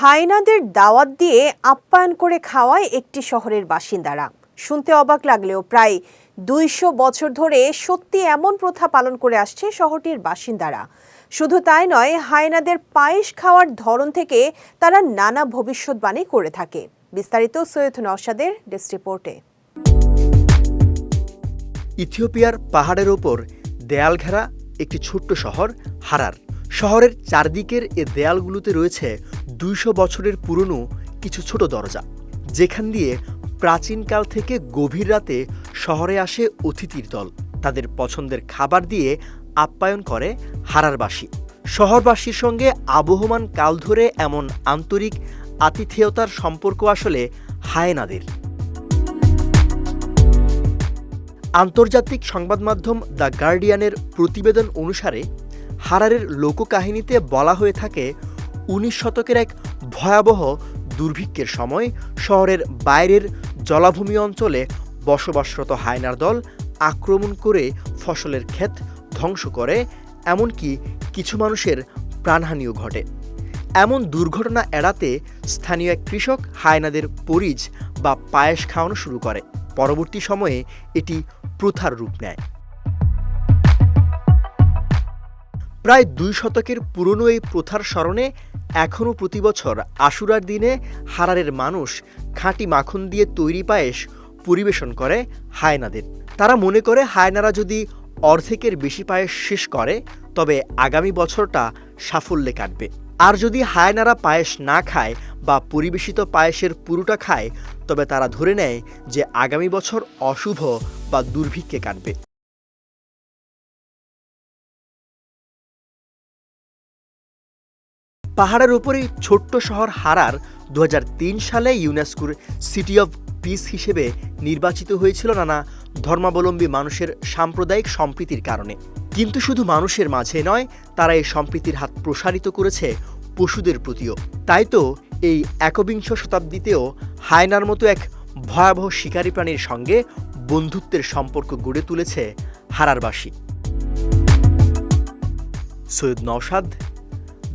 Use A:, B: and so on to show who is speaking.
A: হায়নাদের দাওয়াত দিয়ে আপ্যায়ন করে খাওয়ায় একটি শহরের বাসিন্দারা। শুনতে অবাক লাগলেও প্রায় দুইশো বছর ধরে সত্যি এমন প্রথা পালন করে আসছে শহরটির বাসিন্দারা। শুধু তাই নয়, হায়নাদের পায়েস খাওয়ার ধরন থেকে তারা নানা ভবিষ্যৎবাণী করে থাকে। বিস্তারিত সৈয়দ নওশাদের ডেস্ক রিপোর্টে।
B: ইথিওপিয়ার পাহাড়ের ওপর দেয়াল ঘেরা একটি ছোট্ট শহর হারার। শহরের চারদিকের এ দেয়ালগুলোতে রয়েছে দুইশো বছরের পুরনো কিছু ছোট দরজা, যেখান দিয়ে প্রাচীনকাল থেকে গভীর রাতে শহরে আসে অতিথির দল। তাদের পছন্দের খাবার দিয়ে আপ্যায়ন করে হারারবাসী। শহরবাসীর সঙ্গে আবহমান কাল ধরে এমন আন্তরিক আতিথেয়তার সম্পর্ক আসলে হায়নাদের। আন্তর্জাতিক সংবাদ মাধ্যম দ্য গার্ডিয়ানের প্রতিবেদন অনুসারে হারারের লোককাহিনীতে বলা হয়ে থাকে, উনিশ শতকের এক ভয়াবহ দুর্ভিক্ষের সময় শহরের বাইরের জলাভূমি অঞ্চলে বসবাসরত হায়নার দল আক্রমণ করে ফসলের ক্ষেত ধ্বংস করে, এমনকি কিছু মানুষের প্রাণহানিও ঘটে। এমন দুর্ঘটনা এড়াতে স্থানীয় এক কৃষক হায়নাদের পরিজ বা পায়েস খাওয়ানো শুরু করে। পরবর্তী সময়ে এটি প্রথার রূপ নেয়। প্রায় দুই শতকের পুরনো এই প্রথার স্মরণে এখনও প্রতি বছর আশুরার দিনে হারারের মানুষ খাঁটি মাখন দিয়ে তৈরি পায়েস পরিবেশন করে হায়নাদের। তারা মনে করে হায়নারা যদি অর্ধেকের বেশি পায়েস শেষ করে, তবে আগামী বছরটা সাফল্যে কাটবে। আর যদি হায়নারা পায়েস না খায় বা পরিবেশিত পায়েসের পুরোটা খায়, তবে তারা ধরে নেয় যে আগামী বছর অশুভ বা দুর্ভিক্ষে কাটবে। পাহাড়ের উপরেই ছোট্ট শহর হারার দু হাজার তিন সালে ইউনেস্কোর সিটি অফ পিস হিসেবে নির্বাচিত হয়েছিল নানা ধর্মাবলম্বী মানুষের সাম্প্রদায়িক সম্প্রীতির কারণে। কিন্তু শুধু মানুষের মাঝে নয়, তারা এই সম্প্রীতির হাত প্রসারিত করেছে পশুদের প্রতিও। তাই তো এই একবিংশ শতাব্দীতেও হায়নার মতো এক ভয়াবহ শিকারী প্রাণীর সঙ্গে বন্ধুত্বের সম্পর্ক গড়ে তুলেছে হারারবাসী। Syed Naushad